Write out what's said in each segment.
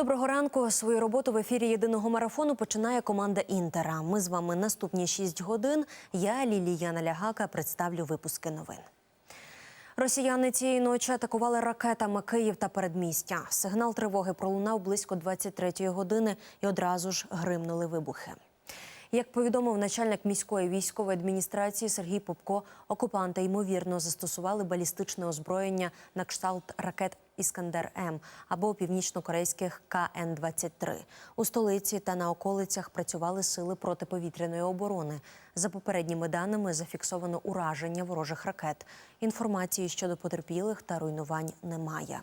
Доброго ранку. Свою роботу в ефірі єдиного марафону починає команда Інтера. Ми з вами наступні 6 годин. Я Лілія Налягака представлю випуски новин. Росіяни цієї ночі атакували ракетами Київ та передмістя. Сигнал тривоги пролунав близько 23-ї години і одразу ж гримнули вибухи. Як повідомив начальник міської військової адміністрації Сергій Попко, окупанти ймовірно застосували балістичне озброєння на кшталт ракет Іскандер М або північно-корейських КН-23. У столиці та на околицях працювали сили протиповітряної оборони. За попередніми даними зафіксовано ураження ворожих ракет. Інформації щодо потерпілих та руйнувань немає.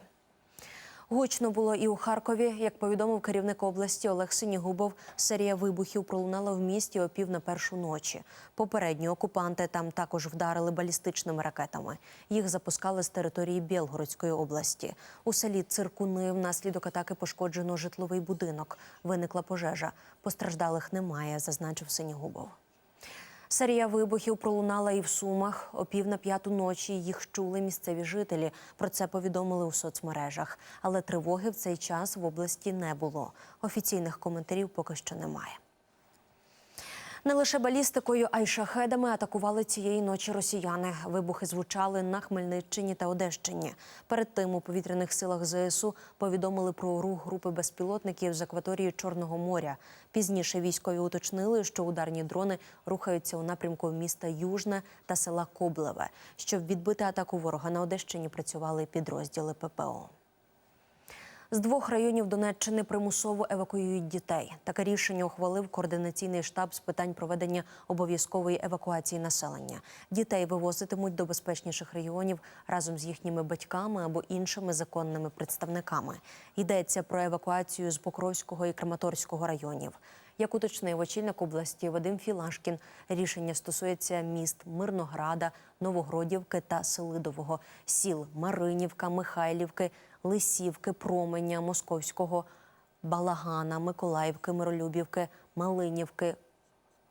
Гучно було і у Харкові. Як повідомив керівник області Олег Синігубов, серія вибухів пролунала в місті о пів на першу ночі. Попередні окупанти там також вдарили балістичними ракетами. Їх запускали з території Білгородської області. У селі Циркуни внаслідок атаки пошкоджено житловий будинок. Виникла пожежа. Постраждалих немає, зазначив Синігубов. Серія вибухів пролунала і в Сумах. О пів на п'яту ночі їх чули місцеві жителі. Про це повідомили у соцмережах. Але тривоги в цей час в області не було. Офіційних коментарів поки що немає. Не лише балістикою, а й шахедами атакували цієї ночі росіяни. Вибухи звучали на Хмельниччині та Одещині. Перед тим у повітряних силах ЗСУ повідомили про рух групи безпілотників з акваторії Чорного моря. Пізніше військові уточнили, що ударні дрони рухаються у напрямку міста Южне та села Коблеве. Щоб відбити атаку ворога на Одещині, працювали підрозділи ППО. З двох районів Донеччини примусово евакуюють дітей. Таке рішення ухвалив координаційний штаб з питань проведення обов'язкової евакуації населення. Дітей вивозитимуть до безпечніших регіонів разом з їхніми батьками або іншими законними представниками. Йдеться про евакуацію з Покровського і Краматорського районів. Як уточнив очільник області Вадим Філашкін, рішення стосується міст Мирнограда, Новогродівки та Селидового, сіл Маринівка, Михайлівки, Лисівки, Променя, Московського, Балагана, Миколаївки, Миролюбівки, Малинівки,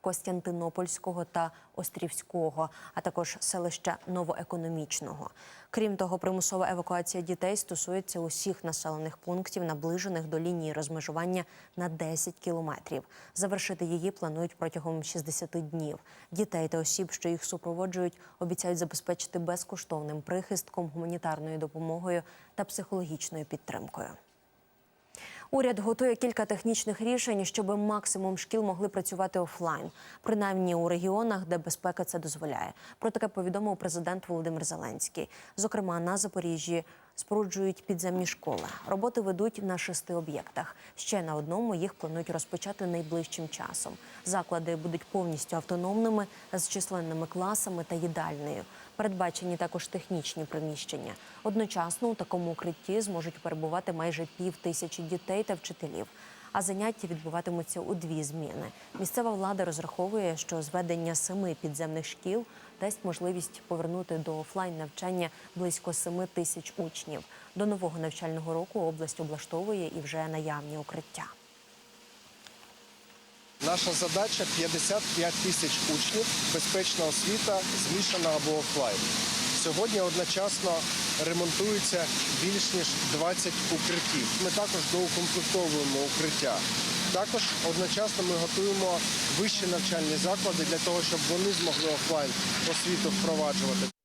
Костянтинопольського та Острівського, а також селища Новоекономічного. Крім того, примусова евакуація дітей стосується усіх населених пунктів, наближених до лінії розмежування на 10 кілометрів. Завершити її планують протягом 60 днів. Дітей та осіб, що їх супроводжують, обіцяють забезпечити безкоштовним прихистком, гуманітарною допомогою та психологічною підтримкою. Уряд готує кілька технічних рішень, щоб максимум шкіл могли працювати офлайн, принаймні у регіонах, де безпека це дозволяє. Про таке повідомив президент Володимир Зеленський. Зокрема, на Запоріжжі споруджують підземні школи. Роботи ведуть на шести об'єктах. Ще на одному їх планують розпочати найближчим часом. Заклади будуть повністю автономними з численними класами та їдальнею. Передбачені також технічні приміщення. Одночасно у такому укритті зможуть перебувати майже пів тисячі дітей та вчителів. А заняття відбуватимуться у дві зміни. Місцева влада розраховує, що зведення семи підземних шкіл дасть можливість повернути до офлайн навчання близько семи тисяч учнів. До нового навчального року область облаштовує і вже наявні укриття. Наша задача 55 тисяч учнів, безпечна освіта, змішана або офлайн. Сьогодні одночасно ремонтується більш ніж 20 укриттів. Ми також доукомплектовуємо укриття. Також одночасно ми готуємо вищі навчальні заклади для того, щоб вони змогли офлайн освіту впроваджувати.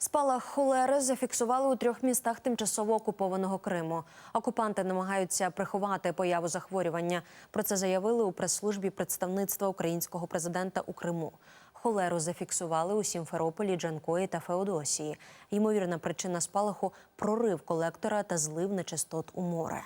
Спалах холери зафіксували у трьох містах тимчасово окупованого Криму. Окупанти намагаються приховати появу захворювання. Про це заявили у прес-службі представництва українського президента у Криму. Холеру зафіксували у Сімферополі, Джанкої та Феодосії. Ймовірна причина спалаху прорив колектора та злив нечистот у море.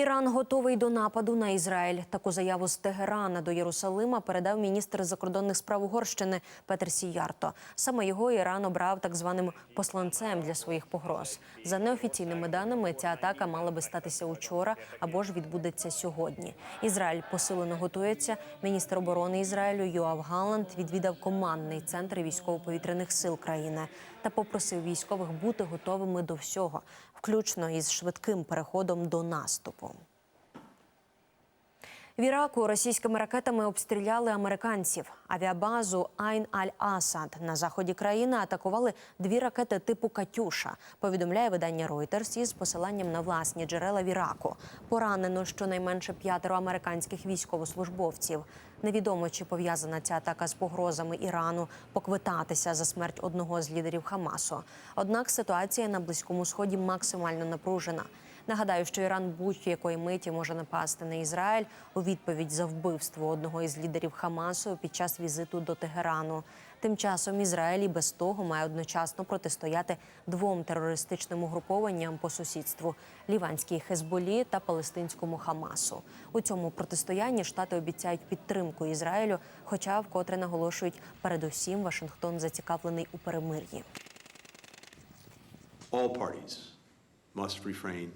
Іран готовий до нападу на Ізраїль. Таку заяву з Тегерана до Єрусалима передав міністр закордонних справ Угорщини Петер Сіярто. Саме його Іран обрав так званим посланцем для своїх погроз. За неофіційними даними, ця атака мала би статися учора або ж відбудеться сьогодні. Ізраїль посилено готується. Міністр оборони Ізраїлю Йоав Галанд відвідав командний центр військово-повітряних сил країни та попросив військових бути готовими до всього, включно із швидким переходом до наступу. В Іраку російськими ракетами обстріляли американців. Авіабазу Айн Аль-Асад на заході країни атакували дві ракети типу Катюша. Повідомляє видання Reuters із посиланням на власні джерела в Іраку. Поранено щонайменше п'ятеро американських військовослужбовців. Невідомо, чи пов'язана ця атака з погрозами Ірану поквитатися за смерть одного з лідерів Хамасу. Однак ситуація на близькому сході максимально напружена. Нагадаю, що Іран будь-якої миті може напасти на Ізраїль у відповідь за вбивство одного із лідерів Хамасу під час візиту до Тегерану. Тим часом Ізраїль і без того має одночасно протистояти двом терористичним угрупованням по сусідству ліванській Хезболі та палестинському Хамасу. У цьому протистоянні штати обіцяють підтримку Ізраїлю, хоча вкотре наголошують, передусім Вашингтон зацікавлений у перемир'ї. all parties must refrain.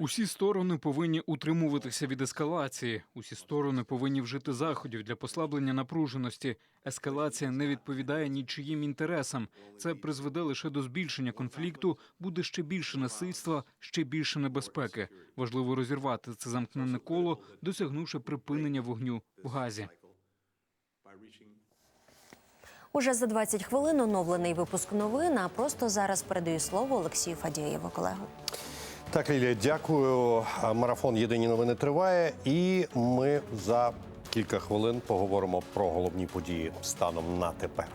Усі сторони повинні утримуватися від ескалації. Усі сторони повинні вжити заходів для послаблення напруженості. Ескалація не відповідає нічиїм інтересам. Це призведе лише до збільшення конфлікту, буде ще більше насильства, ще більше небезпеки. Важливо розірвати це замкнене коло, досягнувши припинення вогню в газі. Уже за 20 хвилин оновлений випуск новин. А просто зараз передаю слово Олексію Фадієву, колегу. Так, Лілія, дякую. Марафон Єдині новини триває, і ми за кілька хвилин поговоримо про головні події станом на тепер.